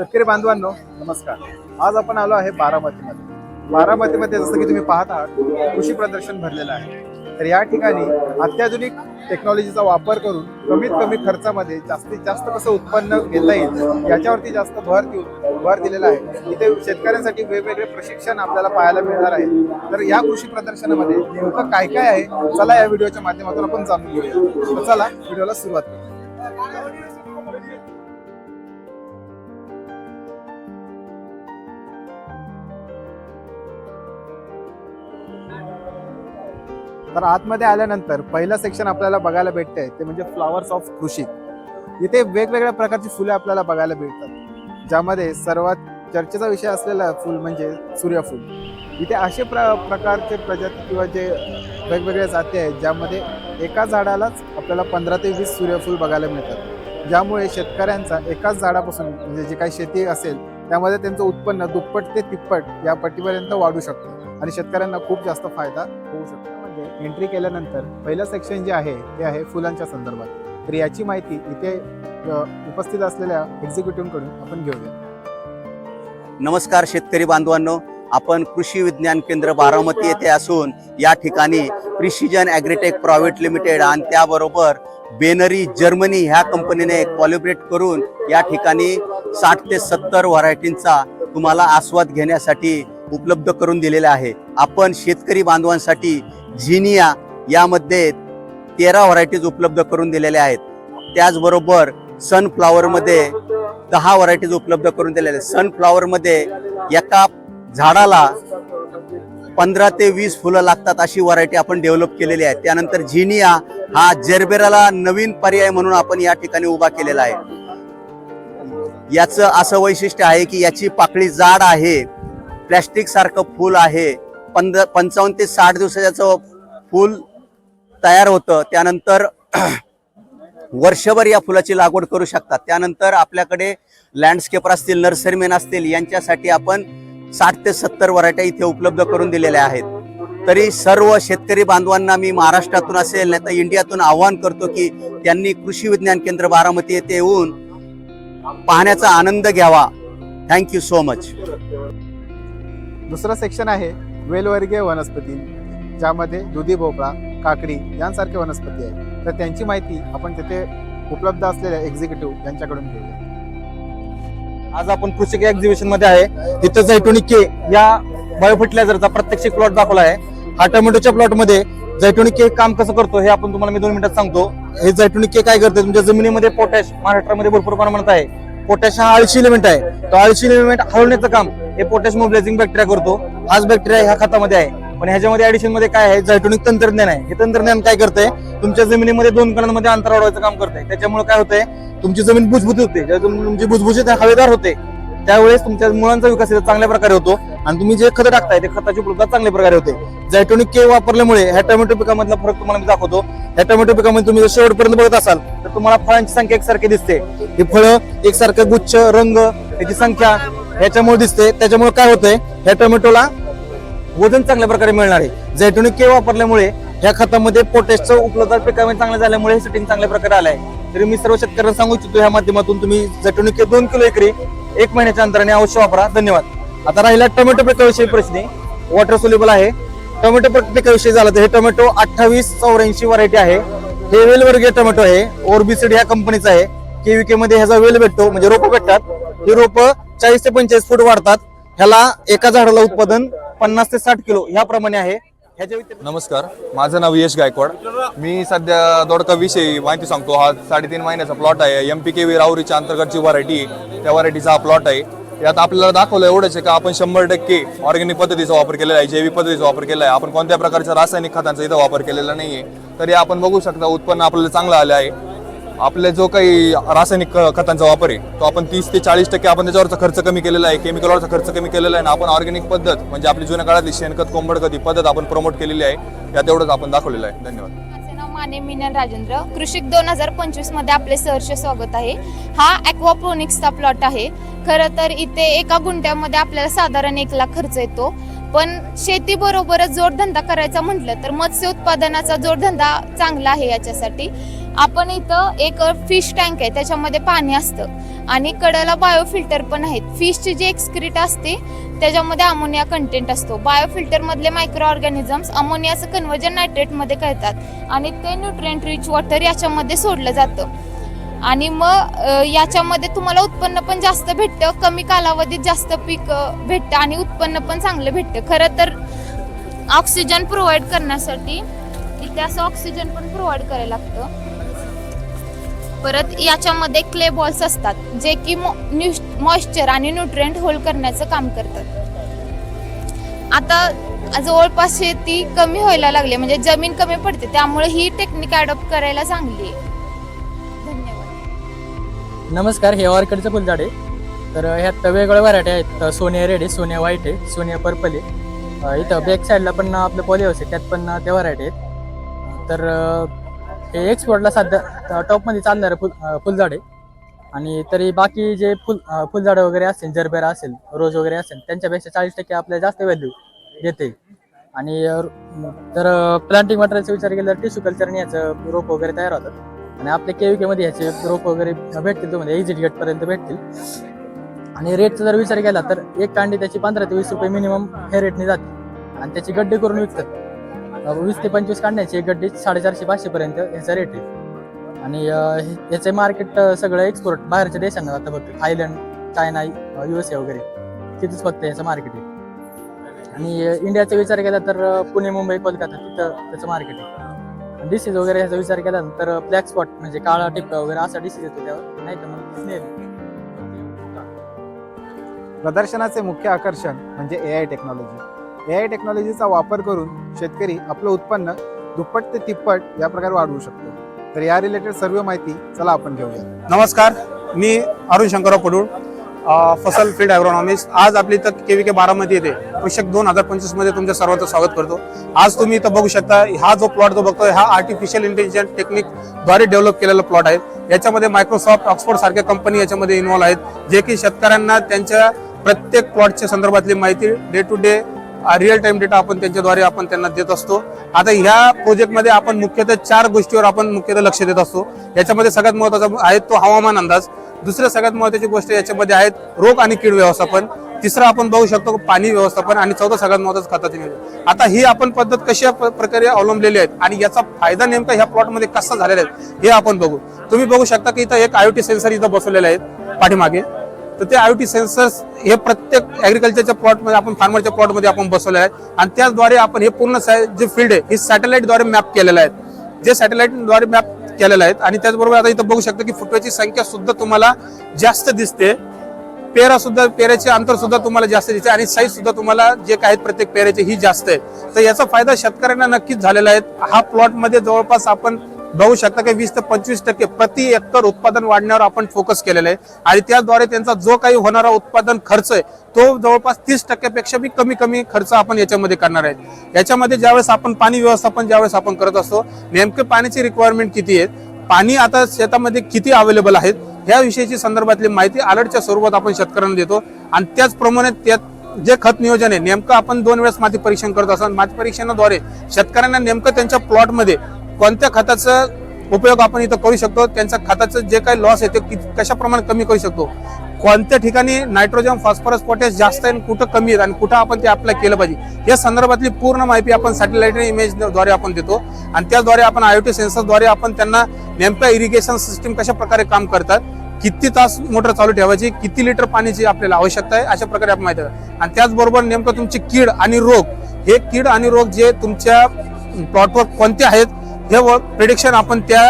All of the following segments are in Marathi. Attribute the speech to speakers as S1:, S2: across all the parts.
S1: शेतकरी बांधवांनो नमस्कार. आज आपण आलो आहे बारामतीमध्ये. बारामतीमध्ये जसं की तुम्ही पाहत आहात कृषी प्रदर्शन भरलेलं आहे. तर या ठिकाणी अत्याधुनिक टेक्नॉलॉजीचा वापर करून कमीत कमी खर्चामध्ये जास्तीत जास्त कसं उत्पन्न घेता येईल याच्यावरती जास्त भर देऊन भर दिलेला आहे. इथे शेतकऱ्यांसाठी वेगवेगळे प्रशिक्षण आपल्याला पाहायला मिळणार आहे. तर या कृषी प्रदर्शनामध्ये नेमकं काय काय आहे चला या व्हिडिओच्या माध्यमातून आपण जाणून घेऊया. तर चला व्हिडिओला सुरुवात करू तर आतमध्ये आल्यानंतर पहिलं सेक्शन आपल्याला बघायला भेटतंय ते म्हणजे फ्लॉवर्स ऑफ कृषी इथे वेगवेगळ्या प्रकारची फुले आपल्याला बघायला भेटतात. ज्यामध्ये सर्वात चर्चेचा विषय असलेला फुल म्हणजे सूर्यफूल. इथे असे प्र प्रकारचे प्रजाती किंवा जे वेगवेगळ्या जाती आहेत ज्यामध्ये एका झाडालाच आपल्याला पंधरा ते वीस सूर्यफूल बघायला मिळतात. ज्यामुळे शेतकऱ्यांचा एकाच झाडापासून म्हणजे जे काही शेती असेल त्यामध्ये त्यांचं उत्पन्न दुप्पट ते तिप्पट या पट्टीपर्यंत वाढू शकतं आणि शेतकऱ्यांना खूप जास्त फायदा होऊ शकतो. एंट्री केल्यानंतर पहिलं सेक्शन जे आहे ते आहे फुलांच्या संदर्भात. तर याची माहिती इथे उपस्थित असलेल्या एक्झिक्युटिव्हकडून आपण घेऊया.
S2: नमस्कार शेतकरी बांधवांनो. आपण कृषी विज्ञान केंद्र बारामती येथे असून या ठिकाणी प्रिसिजन ॲग्रीटेक प्रायव्हेट लिमिटेड आणि त्याबरोबर बेनरी जर्मनी ह्या कंपनीने कॉलिब्रेट करून या ठिकाणी साठ ते सत्तर व्हरायटींचा तुम्हाला आस्वाद घेण्यासाठी उपलब्ध करून दिलेला आहे. आपण शेतकरी बांधवांसाठी झिनिया यामध्ये तेरा व्हरायटीज उपलब्ध करून दिलेल्या आहेत. त्याचबरोबर सनफ्लावरमध्ये दहा व्हरायटीज उपलब्ध करून दिलेल्या आहेत. सनफ्लावरमध्ये एका झाडाला पंधरा ते वीस फुलं लागतात अशी व्हरायटी आपण डेव्हलप केलेली आहे. त्यानंतर झिनिया हा जर्बेराला नवीन पर्याय म्हणून आपण या ठिकाणी उभा केलेला आहे. याचं असं वैशिष्ट्य आहे की याची पाकळी जाड आहे प्लॅस्टिक सारखं फूल आहे पंध पंचावन्न ते साठ दिवसाचं फूल तयार होतं. त्यानंतर वर्षभर या फुलाची लागवड करू शकतात. त्यानंतर आपल्याकडे लँडस्केपर असतील नर्सरीमॅन असतील यांच्यासाठी आपण साठ ते सत्तर व्हरायट्या इथे उपलब्ध करून दिलेल्या आहेत. तरी सर्व शेतकरी बांधवांना मी महाराष्ट्रातून असेल नाही तर इंडियातून आव्हान करतो की त्यांनी कृषी विज्ञान केंद्र बारामती येथे येऊन पाहण्याचा आनंद घ्यावा. थँक्यू सो मच
S1: दुसरं सेक्शन आहे वेलवर्गीय वनस्पती ज्यामध्ये दुधी भोपळा काकडी यांसारखे वनस्पती आहेत. तर त्यांची माहिती आपण तिथे उपलब्ध असलेल्या एक्झिक्युटिव्ह यांच्याकडून घेऊया.
S3: आज आपण कृषी एक्झिबिशनमध्ये आहे. तिथं जैटुनिक के या बायोफर्टिलायझरचा प्रत्यक्ष प्लॉट दाखवला आहे. हा टोमॅटोच्या प्लॉटमध्ये जैटुनिक के काम कसं करतो हे आपण तुम्हाला मी दोन मिनिटात सांगतो. हे जैटुनिक के काय करते? तुमच्या जमिनीमध्ये पोटॅश महाराष्ट्रामध्ये भरपूर प्रमाणात आहे. पोटॅश हा आळशी इलिमेंट आहे. तो आळशी इलिमेंट हळवण्याचं काम हे पोटॅश मोबिलायझिंग बॅक्टेरिया करतो. हाच बॅक्टेरिया ह्या खतामध्ये आहे. पण ह्याच्यामध्ये ऍडिशनमध्ये काय आहे? जैटोनिक तंत्रज्ञान आहे. हे तंत्रज्ञान काय करतंय? तुमच्या जमिनीमध्ये दोन कणांमध्ये अंतर वाढवायचं काम करतंय. त्याच्यामुळे काय होतंय? तुमची जमीन भुसभुशीत होते. तुमची भुसभुशीत हवेदार होते. त्यावेळेस तुमच्या मुळांचा विकास चांगल्या प्रकारे होतो. आणि तुम्ही जे खत टाकताय ते खताची उपलब्धता चांगल्या प्रकारे होते. जैटोनिक के वापरल्यामुळे ह्या टोमॅटो पिकामधला फरक तुम्हाला मी दाखवतो. ह्या टोमॅटो पिकामध्ये तुम्ही जर शेवटपर्यंत बघत असाल तर तुम्हाला फळांची संख्या एकसारखी दिसते. ही फळं एकसारखं गुच्छ रंग त्याची संख्या ह्याच्यामुळे दिसते त्याच्यामुळे काय होतंय ह्या टोमॅटोला वजन चांगल्या प्रकारे मिळणार आहे. जैटोनिक के वापरल्यामुळे ह्या खतामध्ये पोटॅशचं उपलब्धता पिकामध्ये चांगलं झाल्यामुळे हे सेटिंग चांगल्या प्रकारे आलं आहे तरी मी सर्व शेतकऱ्यांना सांगू इच्छितो ह्या माध्यमातून तुम्ही जैटोनिक के दोन किलो एकरी एक महिन्याच्या अंतराने अवश्य वापरा. धन्यवाद. आता राहिला टोमॅटो पिकाविषयी प्रश्न. वॉटर सोल्युबल आहे. टोमॅटो पिकाविषयी झालं तर हे टोमॅटो अठ्ठावीस चौऱ्याऐंशी व्हरायटी आहे. हे वेल वर्गीय टोमॅटो आहे. ओरबीसीड ह्या कंपनीचा आहे. केव्हीके मध्ये ह्याचा वेल भेटतो म्हणजे रोपं भेटतात. ही रोपं चाळीस ते पंचेचाळीस फूट वाढतात. ह्याला एका झाडाला उत्पादन पन्नास ते साठ किलो ह्याप्रमाणे आहे.
S4: नमस्कार माझं नाव यश गायकवाड. मी सध्या दोडका विषयी माहिती सांगतो. हा साडेतीन महिन्याचा प्लॉट आहे. एम पी के वी राऊरीच्या अंतर्गतची व्हरायटी त्या व्हरायटीचा हा प्लॉट आहे. यात आपल्याला दाखवलं एवढंच आहे का आपण शंभर टक्के ऑर्गॅनिक पद्धतीचा वापर केलेला आहे जैविक पद्धतीचा वापर केला आहे. आपण कोणत्या प्रकारच्या रासायनिक खतांचा इथं वापर केलेला नाहीये. तरी आपण बघू शकता उत्पन्न आपल्याला चांगलं आलं आहे. आपल्या जो काही रासायनिक ख- खतांचा वापर आहे तो आपण तीस ते चाळीस टक्के आपण त्याच्यावरचा खर्च कमी केलेला आहे केमिकलवरचा खर्च कमी केलेला आहे आणि आपण ऑर्गॅनिक पद्धत म्हणजे आपली जुन्या काळातली शेणखत कोंबडखत ही पद्धत आपण प्रमोट केलेली आहे या तेवढंच आपण दाखवलेलं आहे. धन्यवाद.
S5: माझे नाव माने मीनन राजेंद्र. कृषिक दोन हजार पंचवीसमध्ये आपले सहर्ष स्वागत आहे. हा ॲक्वाप्रोनिक्सचा प्लॉट आहे. खरं तर इथे एका गुंठ्यामध्ये आपल्याला साधारण एक लाख खर्च येतो. पण शेतीबरोबरच जोडधंदा करायचा म्हटलं तर मत्स्य उत्पादनाचा जोडधंदा चांगला आहे याच्यासाठी. आपण इथं एक फिश टँक आहे त्याच्यामध्ये पाणी असतं. आणि कडेला बायोफिल्टर पण आहेत. फिशची जी एक्सक्रीट असते त्याच्यामध्ये अमोनिया कंटेंट असतो. बायोफिल्टर मधले मायक्रो ऑर्गॅनिझम्स अमोनियाचं कन्वर्जन नायट्रेटमध्ये करतात. आणि ते न्यूट्रिएंट रिच वॉटर याच्यामध्ये सोडलं जातं. आणि मग याच्यामध्ये तुम्हाला उत्पन्न पण जास्त भेटतं कमी कालावधीत जास्त पीक भेटतं आणि उत्पन्न पण चांगलं भेटतं. खरं तर ऑक्सिजन प्रोव्हाइड करण्यासाठी इथे असं ऑक्सिजन पण प्रोव्हाइड करायला लागतं. परत याच्यामध्ये क्ले बॉल्स असतात जे की मॉइश्चर आणि न्यूट्रिएंट होल्ड करण्याचं काम करतात. आता जवळपास शेती कमी व्हायला लागली म्हणजे जमीन कमी पडते त्यामुळे ही टेक्निक अडॉप्ट करायला चांगली आहे.
S6: नमस्कार हे ऑर्किडचं फुलझाड. आहे तर ह्यात वेगवेगळ्या व्हरायटी आहेत. सोनिया रेड आहे सोनिया व्हाईट आहे. सोनिया पर्पल आहे इथं बॅक साईडला पण आपलं पॉलिहाऊस आहे त्यात पण त्या व्हरायटी आहेत. तर हे एक्सपोर्टला सध्या टॉपमध्ये चालणारं फुल फुलझाड. आहे आणि तरी बाकी जे फुल फुलझाडं वगैरे असतील जरबेरा असेल रोज वगैरे असेल त्यांच्यापेक्षा चाळीस टक्के आपल्याला जास्त व्हॅल्यू देते आणि तर प्लांटिंग मटेरियलचा विचार केला तर टिश्यू कल्चरने याचं रोप वगैरे तयार होतात. आणि आपल्या केविके मध्ये ह्याचे रोप वगैरे भेटतील तुम्हाला एक्झिट गेट पर्यंत भेटतील. आणि रेटचा जर विचार केला तर एक कांडी त्याची पंधरा ते वीस रुपये मिनिमम हे रेटने जाते. आणि त्याची गड्डे करून विकतात. वीस ते पंचवीस कांड्याची एक गड्डी साडेचारशे पाचशे पर्यंत ह्याचा रेट आहे. आणि अं, ह्याचे मार्केट सगळं एक्सपोर्ट बाहेरच्या देशांना जातं फक्त थायलंड चायना युएसए वगैरे तिथेच फक्त याचं मार्केट आहे. आणि इंडियाचा विचार केला तर पुणे मुंबई कोलकाता तिथं त्याचं मार्केट आहे. डिसीज वगैरे ह्याचा विचार केला ना तर ब्लॅक स्पॉट म्हणजे काळा टिपका वगैरे असा डिसीज येतो त्यावर. नाही तर मग snail.
S1: प्रदर्शनाचे मुख्य आकर्षण म्हणजे A I technology A I टेक्नॉलॉजीचा वापर करून शेतकरी आपलं उत्पन्न दुप्पट ते तिप्पट या प्रकारे वाढवू शकतो. तर या रिलेटेड सर्व माहिती चला आपण घेऊया.
S7: नमस्कार मी अरुण शंकरराव पडूळ. फसल फील्ड ॲग्रोनॉमिस्ट आज आपली इथं के व्ही के बारामध्ये येते. कृषक दोन हजार पंचवीसमध्ये तुमच्या सर्वांचं स्वागत करतो. आज तुम्ही इथं बघू शकता हा जो प्लॉट जो बघतोय हा आर्टिफिशियल इंटेलिजन्स टेक्निकद्वारे डेव्हलप केलेला प्लॉट आहे. याच्यामध्ये मायक्रोसॉफ्ट ऑक्सफोर्ड सारख्या कंपनी याच्यामध्ये इन्व्हॉल्व आहेत. जे की शेतकऱ्यांना त्यांच्या प्रत्येक प्लॉटच्या संदर्भातली माहिती day to day real time data आपण त्यांच्याद्वारे आपण त्यांना देत असतो. आता ह्या प्रोजेक्टमध्ये आपण मुख्यतः चार गोष्टीवर आपण मुख्यतः लक्ष देत असतो. याच्यामध्ये सगळ्यात महत्त्वाचा आहे तो हवामान अंदाज. दुसऱ्या सगळ्यात महत्वाची गोष्ट याच्यामध्ये आहेत रोग आणि कीड व्यवस्थापन. तिसरं आपण बघू शकतो पाणी व्यवस्थापन आणि चौथं सगळ्यात महत्वाचं खताचे नियोजन. आता ही आपण पद्धत कशा प्रकारे अवलंबलेली आहेत आणि याचा फायदा नेमका ह्या प्लॉटमध्ये कसा झालेला आहे हे आपण बघू. तुम्ही बघू शकता की इथं एक आयओटी सेन्सर इथं बसवलेले आहेत पाठीमागे. तर ते आय ओ टी सेन्सर्स हे प्रत्येक ॲग्रिकल्चरच्या प्लॉटमध्ये आपण फार्मरच्या प्लॉटमध्ये आपण बसवले आहेत. आणि त्याद्वारे आपण हे पूर्ण जे फील्ड आहे हे सॅटेलाईटद्वारे मॅप केलेलं आहे. जे सॅटेलाईटद्वारे मॅप केलेलं आहेत. आणि त्याचबरोबर आता इथं बघू शकता की फुटव्याची संख्या सुद्धा तुम्हाला जास्त दिसते. पेरा सुद्धा पेऱ्याचे अंतर सुद्धा तुम्हाला जास्त दिसते. आणि साईज सुद्धा तुम्हाला जे काय आहेत प्रत्येक पेऱ्याचे ही जास्त आहे. तर याचा फायदा शेतकऱ्यांना नक्कीच झालेला आहे. हा प्लॉटमध्ये जवळपास आपण बघू शकता की वीस ते पंचवीस टक्के प्रति एकर उत्पादन वाढण्यावर आपण फोकस केलेला आहे. आणि त्याद्वारे त्यांचा जो काही होणारा उत्पादन खर्च आहे तो जवळपास तीस टक्क्यापेक्षा बी कमी कमी खर्च आपण याच्यामध्ये करणार आहे. याच्यामध्ये ज्यावेळेस आपण पाणी व्यवस्थापन ज्यावेळेस आपण करत असतो नेमके पाण्याची रिक्वायरमेंट किती आहे पाणी आता शेतामध्ये किती अवेलेबल आहेत ह्या विषयीची संदर्भातली माहिती अलर्टच्या स्वरूपात आपण शेतकऱ्यांना देतो. आणि त्याचप्रमाणे त्यात जे खत नियोजन आहे नेमकं आपण दोन वेळेस माती परीक्षण करत असतो. आणि माती परीक्षणाद्वारे शेतकऱ्यांना नेमकं त्यांच्या प्लॉटमध्ये कोणत्या खताचा उपयोग आपण इथं करू शकतो? त्यांच्या खताचं जे काही लॉस आहे ते कशाप्रमाणे कमी करू शकतो? कोणत्या ठिकाणी नायट्रोजन फॉस्फरस पोटॅश जास्त आहे आणि कुठं कमी आहेत आणि कुठं आपण ते अप्लाय केलं पाहिजे? या संदर्भातली पूर्ण माहिती आपण सॅटेलाइट इमेजद्वारे आपण देतो. आणि त्याद्वारे आपण आयओटी सेन्सरद्वारे आपण त्यांना नेमक्या इरिगेशन सिस्टीम कशा प्रकारे काम करतात? किती तास मोटर चालू ठेवायची? किती लिटर पाण्याची आपल्याला आवश्यकता आहे? अशा प्रकारे आपण माहिती आहे. आणि त्याचबरोबर नेमकं तुमची कीड आणि रोग हे कीड आणि रोग जे तुमच्या प्लॉटवर कोणते आहेत हे प्रिडिक्शन आपण त्या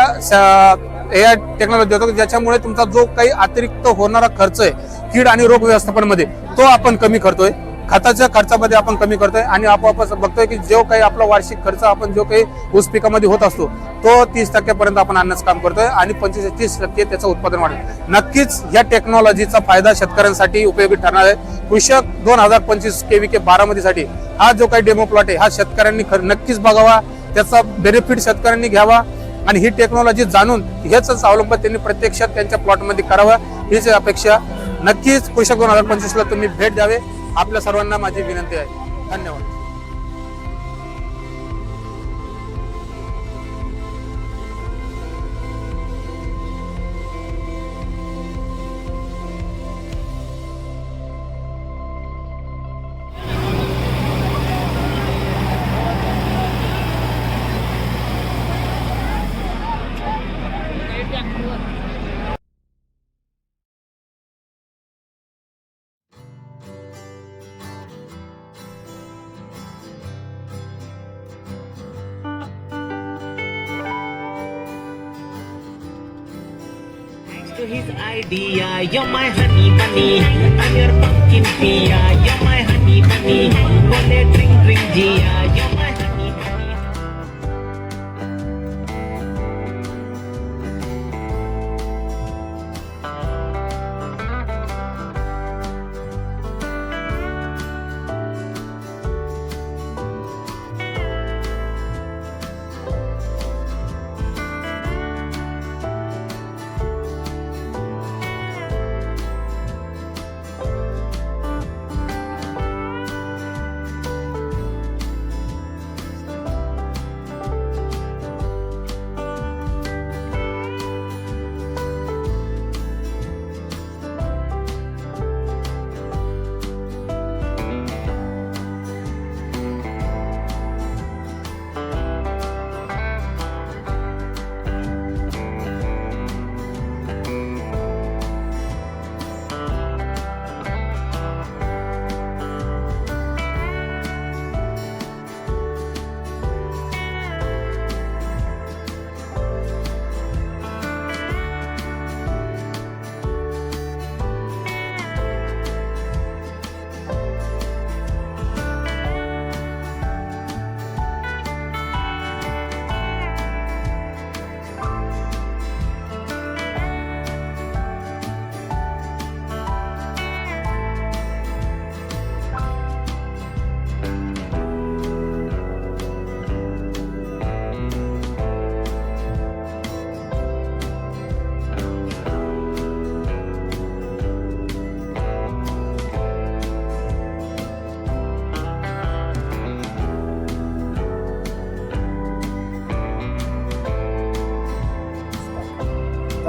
S7: ए आय टेक्नॉलॉजी देतो ज्याच्यामुळे तुमचा जो काही अतिरिक्त होणारा खर्च आहे कीड आणि रोग व्यवस्थापनमध्ये तो आपण कमी करतोय. खताच्या खर्चामध्ये आपण कमी करतोय आणि आपोआपच बघतोय की जो काही आपला वार्षिक खर्च आपण जो काही ऊस पिकामध्ये होत असतो तो तीस टक्क्यापर्यंत आपण आणण्याचं काम करतोय आणि पंचवीस ते तीस टक्के त्याचं उत्पादन वाढेल. नक्कीच या टेक्नॉलॉजीचा फायदा शेतकऱ्यांसाठी उपयोगी ठरणार आहे. कृषक दोन हजार पंचवीस के व्ही के बारामतीसाठी हा जो काही डेमो प्लॉट आहे हा शेतकऱ्यांनी खर नक्कीच बघावा. त्याचा बेनिफिट शेतकऱ्यांनी घ्यावा आणि ही टेक्नॉलॉजी जाणून हेच अवलंब त्यांनी प्रत्यक्षात त्यांच्या प्लॉटमध्ये करावं हीच अपेक्षा नक्कीच कृषक दोन हजार पंचवीसला तुम्ही भेट द्यावे. आपल्या सर्वांना माझी विनंती आहे.
S3: धन्यवाद.
S8: To his idea, you're my honey bunny. I'm your pumpkin pia, you're my honey bunny. Bole drink drink jia, you're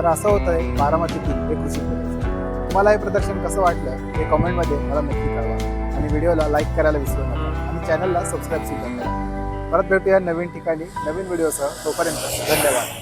S1: तर असं होतं आहे बारामतीतील हे कृषी प्रदर्शन तुम्हाला हे प्रदर्शन कसं वाटलं हे कमेंटमध्ये मला नक्की कळवा. आणि व्हिडिओला लाईक करायला विसरू नका. आणि चॅनलला सबस्क्राईब सुद्धा करा. परत भेटूया नवीन ठिकाणी नवीन व्हिडिओसह तोपर्यंत धन्यवाद.